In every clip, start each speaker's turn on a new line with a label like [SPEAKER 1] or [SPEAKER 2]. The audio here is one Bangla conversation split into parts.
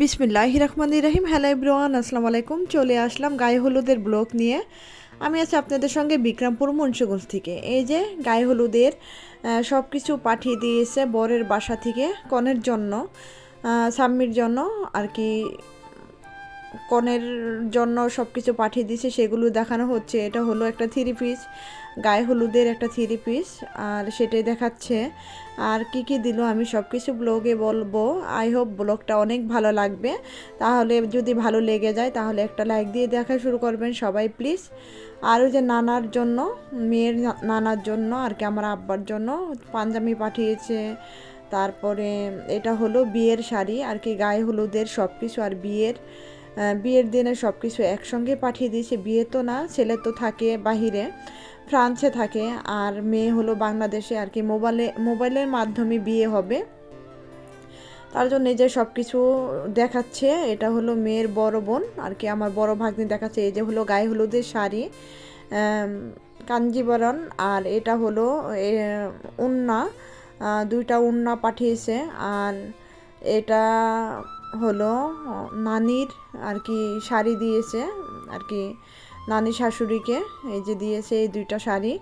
[SPEAKER 1] বিসমিল্লাহ রহমান রাহিম হ্যালো ইব্রোয়ান আসসালামু আলাইকুম। চলে আসলাম গায়ে হলুদের ব্লগ নিয়ে। আমি আছি আপনাদের সঙ্গে বিক্রমপুর মুন্সিগঞ্জ থেকে। এই যে গায়ে হলুদের সব কিছু পাঠিয়ে দিয়েছে বরের বাসা থেকে কনের জন্য সাম্মির জন্য, আর কি কনের জন্য সব কিছু পাঠিয়ে দিয়েছে, সেগুলো দেখানো হচ্ছে। এটা হলো একটা থ্রি পিস, গায়ে হলুদের একটা থ্রি পিস, আর সেটাই দেখাচ্ছে। আর কি কি দিল আমি সব কিছু ব্লগে বলব। আই হোপ ব্লগটা অনেক ভালো লাগবে। তাহলে যদি ভালো লেগে যায়, তাহলে একটা লাইক দিয়ে দেখা শুরু করবেন সবাই প্লিজ আর ওই যে নানার জন্য, মেয়ের নানার জন্য, আর কি আমার আব্বার জন্য পাঞ্জাবি পাঠিয়েছে। তারপরে এটা হলো বিয়ের শাড়ি, আর কি গায়ে হলুদের সব কিছু আর বিয়ের বিয়ের দিনে সব কিছু একসঙ্গে পাঠিয়ে দিয়েছে। বিয়ে তো না, ছেলে তো থাকে বাহিরে। ফ্রান্সে থাকে আর মেয়ে হলো বাংলাদেশে আর কি মোবাইলে, মোবাইলের মাধ্যমে বিয়ে হবে। তার জন্য এই যে সব কিছু দেখাচ্ছে, এটা হলো মেয়ের বড় বোন, আর কি আমার বড় ভাগ্নি দেখাচ্ছে, এই যে হলো গায়ে হলুদের শাড়ি কাঞ্জিবরণ, আর এটা হলো উন্না দুইটা উন্না পাঠিয়েছে, আর এটা হলো, নানির আর কি শাড়ি দিয়েছে, আর কি নানি শাশুড়িকে, এই যে দিয়েছে এই দুইটা শাড়ি,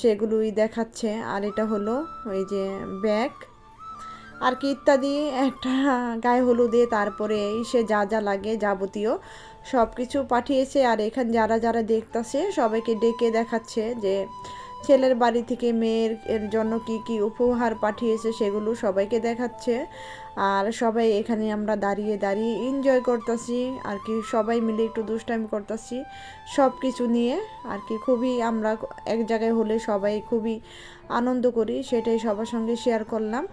[SPEAKER 1] সেগুলোই দেখাচ্ছে। আর এটা হলো ওই যে ব্যাগ। আর কি ইত্যাদি, একটা গায়ে হলুদে তারপরে এই সে যা যা লাগে যাবতীয় সব কিছু পাঠিয়েছে। আর এখানে যারা যারা দেখতেছে, সবাইকে ডেকে দেখাচ্ছে যে ছেলের বাড়ি থেকে মেয়ের এর জন্য কি কি উপহার পাঠিয়েছে সেগুলো সবাইকে দেখাচ্ছে। আর সবাই এখানে আমরা দাঁড়িয়ে দাঁড়িয়ে এনজয় করতেছি। আর কি সবাই মিলে একটু দুষ্টামি করতেছি সব কিছু নিয়ে। আর কি খুবই আমরা এক জায়গায় হলে সবাই খুবই আনন্দ করি, সেটাই সবার সঙ্গে শেয়ার করলাম।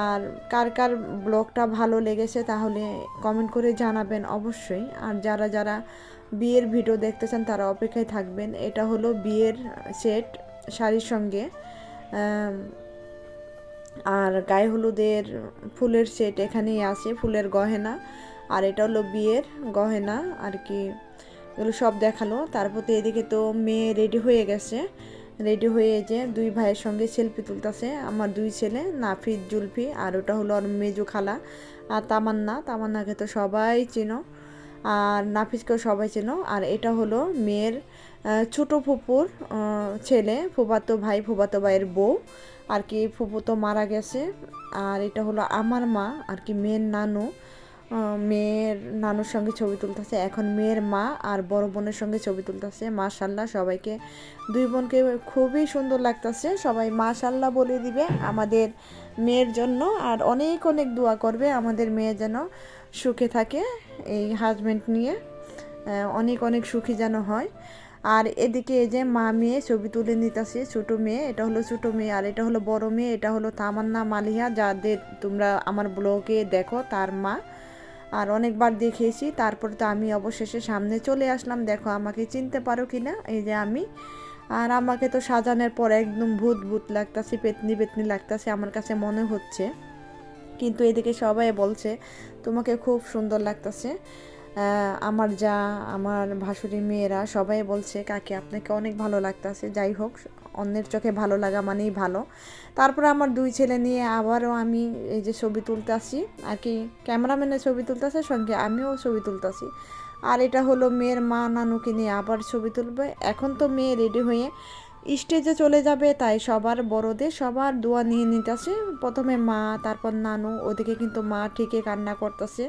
[SPEAKER 1] আর কার কার ব্লগটা ভালো লেগেছে তাহলে কমেন্ট করে জানাবেন অবশ্যই। আর যারা যারা বিয়ের ভিডিও দেখতে চান তারা অপেক্ষায় থাকবেন। এটা হলো বিয়ের সেট শাড়ির সঙ্গে। আর গায়ে হলুদের ফুলের সেট এখানেই আছে, ফুলের গহেনা। আর এটা হলো বিয়ের গহেনা, আর কি এগুলো সব দেখাল। তারপর তো এদিকে তো মেয়ে রেডি হয়ে গেছে। রেডি হয়ে যে দুই ভাইয়ের সঙ্গে সেলফি তুলতেছে, আমার দুই ছেলে নাফিজ জুলফি, আর ওটা হলো আর মেজু খালা। আর তামান্না, তামান্নাকে তো সবাই চিনো। আর নাফিজকেও সবাই চেনো। আর এটা হলো মেয়ের ছোট ফুপুর ছেলে, ফুফাতো ভাই, ফুফাতো ভাইয়ের বউ। আর কি ফুপু তো মারা গেছে। আর এটা হলো আমার মা, আর কি মেয়ের নানু। মেয়ের নানুর সঙ্গে ছবি তুলতেছে। এখন মেয়ের মা আর বড় বোনের সঙ্গে ছবি তুলতেছে। মাশাল্লাহ সবাইকে। দুই বোনকে খুবই সুন্দর লাগতেছে। সবাই মাশাল্লাহ বলে দিবে। আমাদের মেয়ের জন্য, আর অনেক অনেক দোয়া করবে আমাদের মেয়ে যেন সুখে থাকে এই হাজব্যান্ড নিয়ে। অনেক অনেক সুখী যেন হয়। আর এদিকে এই যে মা মেয়ে ছবি তুলে নিতেছে, ছোটো মেয়ে, এটা হলো ছোটো মেয়ে, আর এটা হলো বড় মেয়ে, এটা হলো তামান্না মালিহা, যাদের তোমরা আমার ব্লগে দেখো, তার মা। আর অনেকবার দেখিয়েছি তারপর তো আমি অবশেষে সামনে চলে আসলাম, দেখো আমাকে চিনতে পারো কি না এই যে আমি। আর আমাকে তো সাজানোর পর একদম ভূত ভূত লাগতাছে, পেতনি পেতনি লাগতাছে আমার কাছে মনে হচ্ছে। কিন্তু এদিকে সবাই বলছে, তোমাকে খুব সুন্দর লাগতাছে। আমার যা, আমার ভাসুরি মেয়েরা সবাই বলছে, কাকে, আপনাকে অনেক ভালো লাগতাছে। যাই হোক, অন্যের চোখে ভালো লাগা মানেই ভালো। তারপরে আমার দুই ছেলে নিয়ে আবারও আমি এই যে ছবি তুলতে আসি আর কি, ক্যামেরাম্যানের ছবি তুলতেছে, সঙ্গে আমিও ছবি তুলতেছি। আর এটা হলো মেয়ের মা নানুকে নিয়ে আবার ছবি তুলবে। এখন তো মেয়ে রেডি হয়ে স্টেজে চলে যাবে, তাই সবার বড়দের সবার দোয়া নিয়ে নিতেছে। প্রথমে মা, তারপর নানু, ওদিকে কিন্তু মা ঠিকই কান্না করতেছে।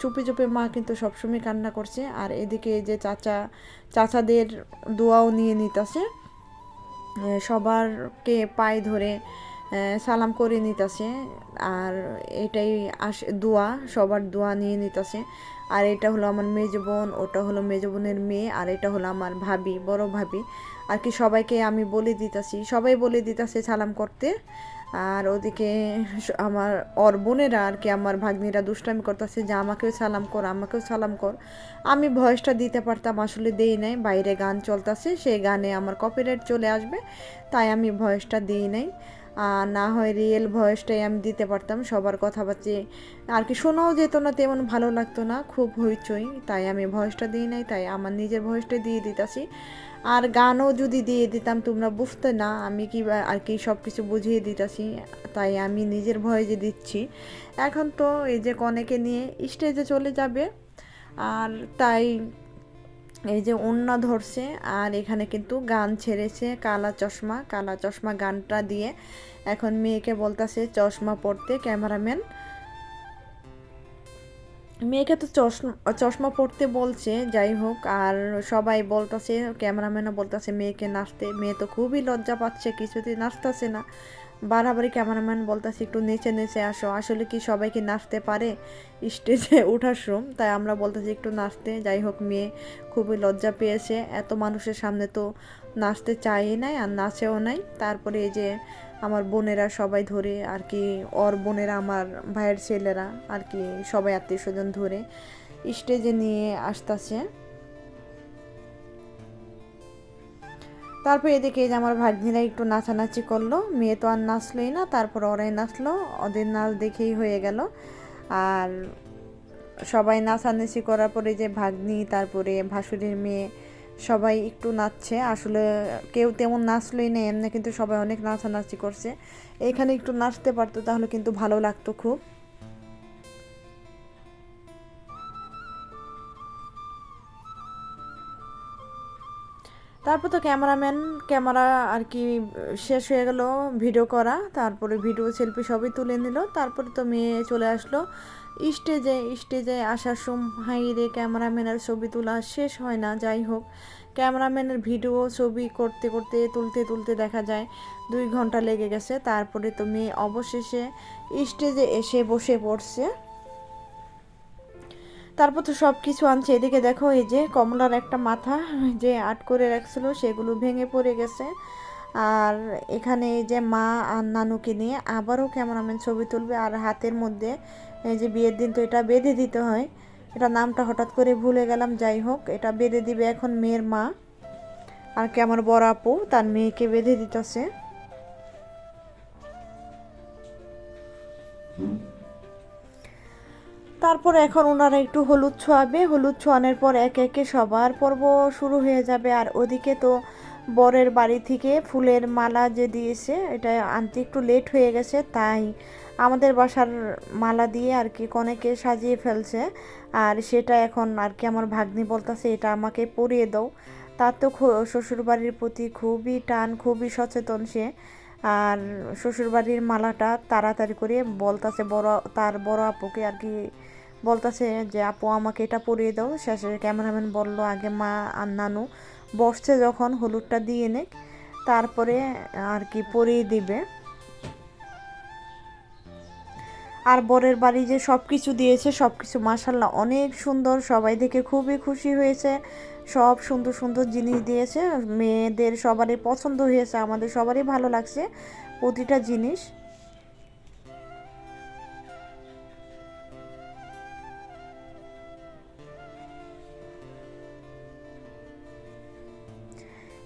[SPEAKER 1] চুপে চুপে মা কিন্তু সবসময় কান্না করছে। আর এদিকে যে চাচা, চাচাদের দোয়াও নিয়ে নিতেছে। সবারকে পায়ে ধরে সালাম করে নিতেছে। আর এটাই আস, দোয়া, সবার দোয়া নিয়ে নিতেছে। আর এটা হলো আমার মেজ বোন, ওটা হলো মেজ বোনের মেয়ে, আর এটা হলো আমার ভাবি, বড় ভাবি। আর কি সবাইকে আমি বলে দিতেছি, সবাই বলে দিতেছে সালাম করতে। আর ওদিকে আমার ওর বোনেরা আর কি আমার ভাগ্নিরা দুষ্টামি করতেছে যে আমাকেও সালাম কর, আমাকেও সালাম কর। আমি ভয়েসটা দিতে পারতাম, আসলে দেই নাই, বাইরে গান চলতেছে সেই গানে আমার কপিরাইট চলে আসবে, তাই আমি ভয়েসটা দিই নাই। না হয় রিয়েল ভয়েসটাই আমি দিতে পারতাম, সবার কথা কথাবার্তা আর কি শোনাও যেত না, তেমন ভালো লাগতো না, খুব হইচই। তাই আমি ভয়েসটা দিই নাই, তাই আমার নিজের ভয়েসটা দিয়ে দিতাছি। আর গানও যদি দিয়ে দিতাম, তোমরা বুঝতে না, আমি কি আর কি সব কিছু বুঝিয়ে দিতাছি, তাই আমি নিজের ভয়েসে দিচ্ছি। এখন তো এই যে কনেকে নিয়ে স্টেজে চলে যাবে, আর তাই এই যে ওন্না ধরছে, আর এখানে কিন্তু গান ছেড়েছে কালা চশমা। কালা চশমা গানটা দিয়ে এখন মেয়েকে বলতাছে, চশমা পড়তে ক্যামেরাম্যান। মেয়েকে তো চশমা চশমা পড়তে বলছে, যাই হোক, আর সবাই বলতাছে, ক্যামেরাম্যানও বলতাছে, মেয়েকে নাচতে মেয়ে তো খুবই লজ্জা পাচ্ছে, কিছুতেই নাচতেছে না। বাড়াবাড়ি ক্যামেরাম্যান বলতাছে, একটু নেচে নেচে আসো। আসলে কি সবাই কি নাচতে পারে? স্টেজে ওঠার সময় তাই আমরা বলতেছি, একটু নাচতে। যাই হোক, মেয়ে খুবই লজ্জা পেয়েছে। এত মানুষের সামনে তো নাচতে চাই নাই আর নাচেও নাই। তারপরে এই যে আমার বোনেরা সবাই ধরে, আর কি ওর বোনেরা, আমার ভাইয়ের ছেলেরা, আর কি সবাই আত্মীয় স্বজন ধরে স্টেজে নিয়ে আসতেছে। তারপর এদিকে যে আমার ভাগ্নিরা একটু নাচানাচি করল, মেয়ে তো আর নাচলোই না, তারপর ওরাই নাচলো, ওদের নাচ দেখেই হয়ে গেল। আর সবাই নাচানাচি করার পরে যে ভাগ্নি, তারপরে ভাসুরের মেয়ে, সবাই একটু নাচছে। আসলে কেউ তেমন নাচলোই না, এমনি কিন্তু সবাই অনেক নাচানাচি করছে। এখানে একটু নাচতে পারতো, তাহলে কিন্তু ভালো লাগতো খুব। তারপর তো ক্যামেরাম্যান, ক্যামেরা আর কি, শেষ হয়ে গেল ভিডিও করা। তারপরে ভিডিও, সেলফি সবই তুলে নিল। তারপরে তো মেয়ে চলে আসলো। স্টেজে স্টেজে আসার সময় রে ক্যামেরাম্যানের ছবি তোলা শেষ হয় না, যাই হোক। ক্যামেরাম্যানের ভিডিও, ছবি করতে করতে, তুলতে তুলতে দেখা যায়, দুই ঘণ্টা লেগে গেছে। তারপরে তো মেয়ে অবশেষে স্টেজে এসে বসে পড়ছে। তারপর তো সব কিছু আনছে। এদিকে দেখো, এই যে কমলার একটা মাথা যে আট করে রাখছিল, সেগুলো ভেঙে পড়ে গেছে। আর এখানে এই যে মা আর নানুকে নিয়ে আবারও ক্যামেরাম্যান ছবি তুলবে, আর হাতের মধ্যে এই যে বিয়ের দিন তো এটা বেঁধে দিতে হয়। এটা নামটা হঠাৎ করে ভুলে গেলাম, যাই হোক, এটা বেঁধে দিবে এখন মেয়ের মা। আর কি আমার বড় আপু, তার মেয়েকে বেঁধে দিতেছে। তারপর এখন ওনারা একটু হলুদ ছোঁয়াবে। হলুদ ছোঁয়ানোর পর একে একে সবার পর্ব শুরু হয়ে যাবে। আর ওদিকে তো বরের বাড়ি থেকে ফুলের মালা যে দিয়েছে, এটা আনতে একটু লেট হয়ে গেছে, তাই আমাদের বাসার মালা দিয়ে আর কি কনেকে সাজিয়ে ফেলছে। আর সেটা এখন আর কি আমার ভাগ্নি বলতেছে, এটা আমাকে পরিয়ে দাও। তার তো শ্বশুরবাড়ির প্রতি খুবই টান, খুবই সচেতন সে। আর শ্বশুরবাড়ির মালাটা তাড়াতাড়ি করে বলতাছে বড়, তার বড় আপুকে আর কি বলতাছে যে, আপু, আমাকে এটা পরিয়ে দাও। শেষে ক্যামেরাম্যান বলল, আগে মা আর নানু বসছে যখন হলুদটা দিয়ে নেক, তারপরে আর কি পরিয়ে দিবে। আর বরের বাড়ি যে সব কিছু দিয়েছে সব কিছু মাসাল্লাহ অনেক সুন্দর। সবাই দেখে খুবই খুশি হয়েছে। সব সুন্দর সুন্দর জিনিস দিয়েছে। মেয়েদের সবারই পছন্দ হয়েছে, আমাদের সবারই ভালো লাগছে প্রতিটা জিনিস।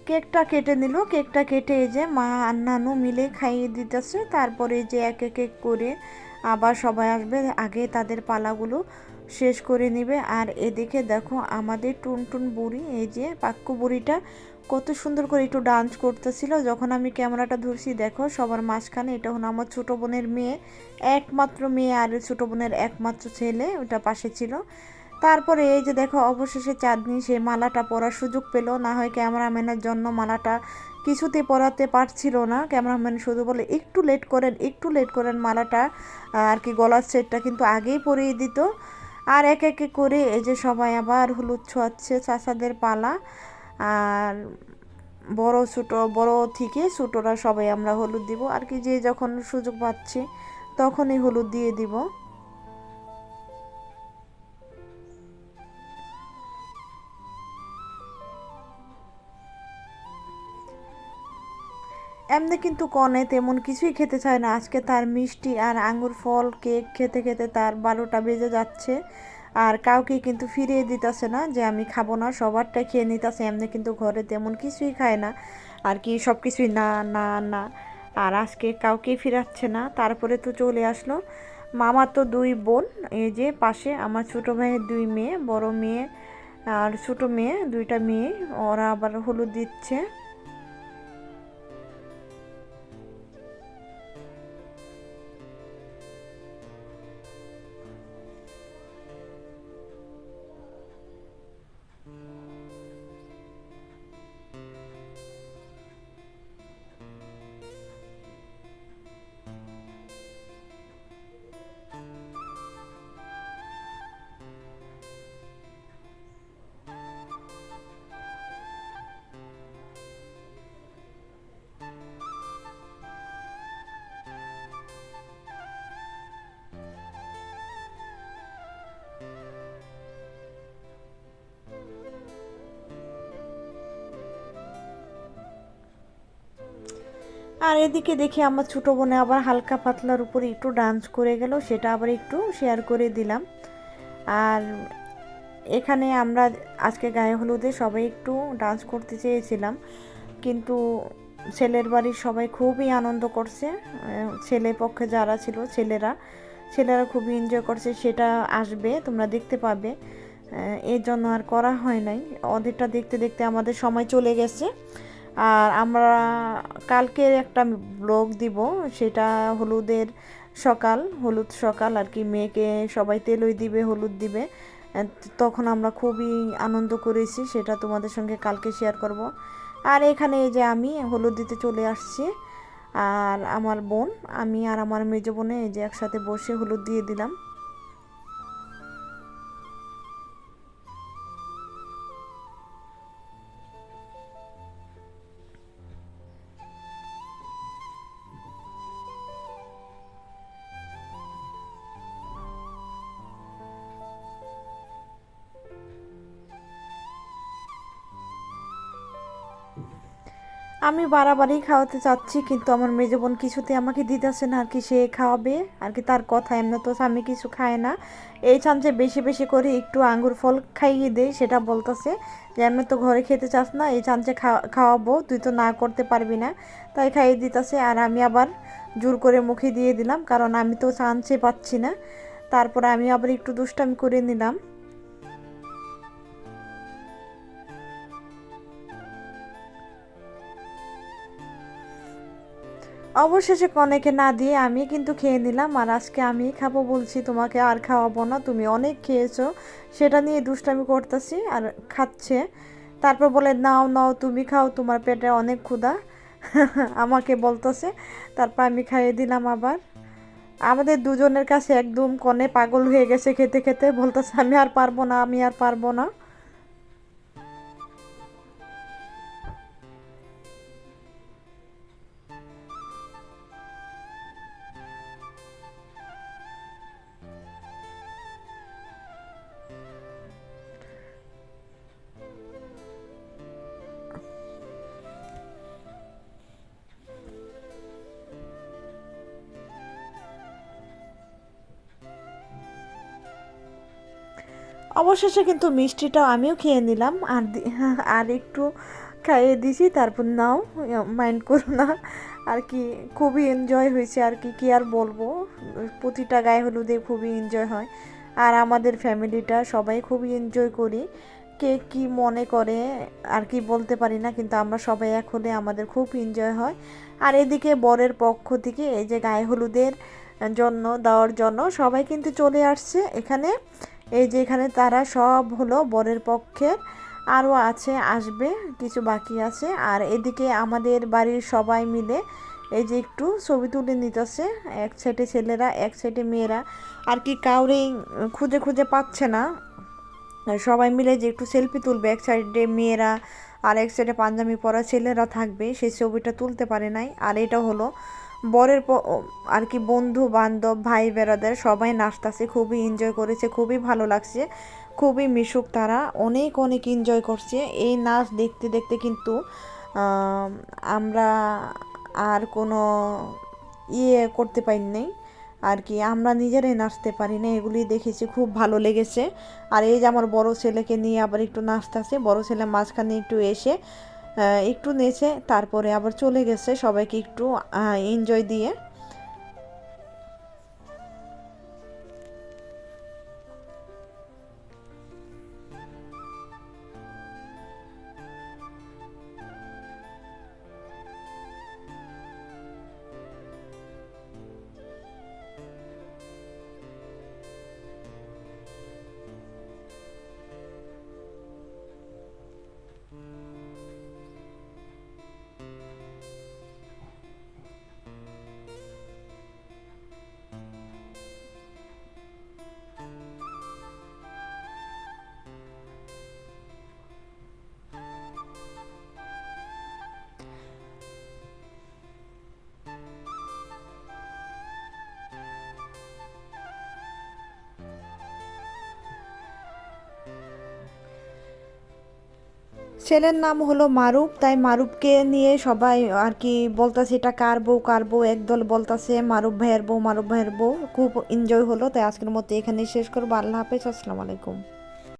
[SPEAKER 1] কেকটা কেটে নিল। কেকটা কেটে এই যে মা আর নানু মিলে খাইয়ে দিতেছে। তারপরে যে এক এক করে আবার সবাই আসবে। আগে তাদের পালাগুলো শেষ করে নিবে। আর এদিকে দেখো আমাদের টুনটুন বুড়ি, এই যে পাক্কু বুড়িটা কত সুন্দর করে একটু ডান্স করতেছিল। যখন আমি ক্যামেরাটা ধরছি, দেখো সবার মাঝখানে এটা হলো আমার ছোটো বোনের মেয়ে, একমাত্র মেয়ে আর ছোটো বোনের একমাত্র ছেলে, ওটা পাশে ছিল। তারপরে এই যে দেখো, অবশেষে চাঁদনি সে মালাটা পরার সুযোগ পেল। না হয় ক্যামেরাম্যানের জন্য মালাটা কিছুতে পরাতে পারছিল না। ক্যামেরাম্যান শুধু বলে, একটু লেট করেন, একটু লেট করেন মালাটা। আর কি, গলার সেটটা কিন্তু আগেই পরিয়ে দিত। আর এক একে করে এই যে সবাই আবার হলুদ ছোঁয়াচ্ছে চাচাদের পালা। আর বড় ছোটো, বড় থেকে ছোটোরা সবাই আমরা হলুদ দিব। আর কি, যে যখন সুযোগ পাচ্ছি তখনই হলুদ দিয়ে দিব। এমনি কিন্তু কনে তেমন কিছুই খেতে চায় না। আজকে তার মিষ্টি আর আঙুর ফল, কেক খেতে খেতে তার বারোটা বেজে যাচ্ছে আর কাউকে কিন্তু ফিরিয়ে দিতেছে না যে আমি খাব না, সবারটাই খেয়ে নিতেছে। এমনি কিন্তু ঘরে তেমন কিছুই খায় না আর কি সব কিছুই না না না। আর আজকে কাউকে ফিরাচ্ছে না। তারপরে তো চলে আসলো মামার তো দুই বোন, এই যে পাশে আমার ছোটো ভাইয়ের দুই মেয়ে, বড় মেয়ে আর ছোটো মেয়ে দুইটা মেয়ে। ওরা আবার হলুদ দিচ্ছে। আর এদিকে দেখি আমার ছোটো বোনে আবার হালকা পাতলার উপরে একটু ডান্স করে গেল, সেটা আবার একটু শেয়ার করে দিলাম। আর এখানে আমরা আজকে গায়ে হলুদে সবাই একটু ডান্স করতে চেয়েছিলাম, কিন্তু ছেলের বাড়ির সবাই খুবই আনন্দ করছে। ছেলে পক্ষে যারা ছিল ছেলেরা ছেলেরা খুবই এনজয় করছে, সেটা আসবে, তোমরা দেখতে পাবে। এর জন্য আর করা হয় নাই। ওদেরটা দেখতে দেখতে আমাদের সময় চলে গেছে। আর আমরা কালকে একটা ব্লগ দিব, সেটা হলুদের সকাল, হলুদ সকাল আর কি, মেয়েকে সবাই তেলই দিবে, হলুদ দিবে। তখন আমরা খুবই আনন্দ করেছি, সেটা তোমাদের সঙ্গে কালকে শেয়ার করব। আর এখানে এই যে আমি হলুদ দিতে চলে আসছি, আর আমার বোন, আমি আর আমার মেজ বোনে এই যে একসাথে বসে হলুদ দিয়ে দিলাম। আমি বাড়াবাড়ি খাওয়াতে চাচ্ছি, কিন্তু আমার মেজ বোন কিছুতে আমাকে দিতেছে না। আর কি সে খাওয়াবে, আর কি তার কথা। এমনি তো আমি কিছু খায় না। এই চান্সে বেশি বেশি করে একটু আঙ্গুর ফল খাইয়ে দেয় সেটা বলতেছে যে আমি তো ঘরে খেতে চাস না, এই চান্সে খাওয়াবো, তুই তো না করতে পারবি না। তাই খাইয়ে দিতেছে, আর আমি আবার জোর করে মুখে দিয়ে দিলাম, কারণ আমি তো চান্সে পাচ্ছি না। তারপরে আমি আবার একটু দুষ্টামি করে নিলাম। অবশেষে কনেকে না দিয়ে আমি কিন্তু খেয়ে নিলাম। আর আজকে আমি খাব বলছি, তোমাকে আর খাওয়াবো না, তুমি অনেক খেয়েছো, সেটা নিয়ে দুষ্টামি করতেছি আর খাচ্ছে। তারপর বলে, নাও নাও, তুমি খাও, তোমার পেটে অনেক ক্ষুধা। আমাকে বলতেছে। তারপর আমি খাইয়ে দিলাম আবার। আমাদের দুজনের কাছে একদম কনে পাগল হয়ে গেছে খেতে খেতে। বলতেছে, আমি আর পারব না, আমি আর পারব না। অবশেষে কিন্তু মিষ্টিটাও আমিও খেয়ে নিলাম। আর আর একটু খাইয়ে দিছি, তারপর নাও মাইন্ড করো না। আর কি, খুবই এনজয় হয়েছে আর কি, কী আর বলব? প্রতিটা গায়ে হলুদে খুবই এনজয় হয়। আর আমাদের ফ্যামিলিটা সবাই খুবই এনজয় করি। কে কি মনে করে আর কি বলতে পারি না, কিন্তু আমরা সবাই এক হলে আমাদের খুব এনজয় হয়। আর এদিকে বরের পক্ষ থেকে এই যে গায়ে হলুদের জন্য, দেওয়ার জন্য সবাই কিন্তু চলে আসছে এখানে। এই যে এখানে তারা সব হলো বরের পক্ষের আরও আছে, আসবে, কিছু বাকি আছে। আর এদিকে আমাদের বাড়ির সবাই মিলে এই যে একটু ছবি তুলে নিতেছে, এক সাইডে ছেলেরা, এক সাইডে মেয়েরা। আর কি কাউরেই খুঁজে খুঁজে পাচ্ছে না। সবাই মিলে যে একটু সেলফি তুলবে, এক সাইডে মেয়েরা আর এক সাইডে পাঞ্জাবি পরা ছেলেরা থাকবে, সেই ছবিটা তুলতে পারে নাই। আর এটা হলো বরের আর কি বন্ধু, বান্ধব, ভাই, বেড়াদের সবাই নাচতেছে, খুবই এনজয় করেছে, খুবই ভালো লাগছে, খুবই মিশুক তারা, অনেক অনেক এনজয় করছে। এই নাচ দেখতে দেখতে কিন্তু আমরা আর কোনো ইয়ে করতে পারি নাই আর কি আমরা নিজেরাই নাচতে পারি না এগুলি দেখেছি, খুব ভালো লেগেছে। আর এই যে আমার বড় ছেলেকে নিয়ে আবার একটু নাচতেছে, বড় ছেলে মাঝখানে একটু এসে একটু নেচে তারপরে আবার চলে গেছে সবাইকে একটু এনজয় দিয়ে। ছেলের নাম হলো মারুফ তাই মারুফকে নিয়ে সবাই আর কি বলতাছে, এটা কার বউ কার বউ? একদল বলতাছে মারুফ ভাইয়ের বউ মারুফ ভাইয়ের বউ। খুব এনজয় হলো, তাই আজকের মতো এখানেই শেষ করব। আল্লাহ হাফেজ, আসসালামু আলাইকুম।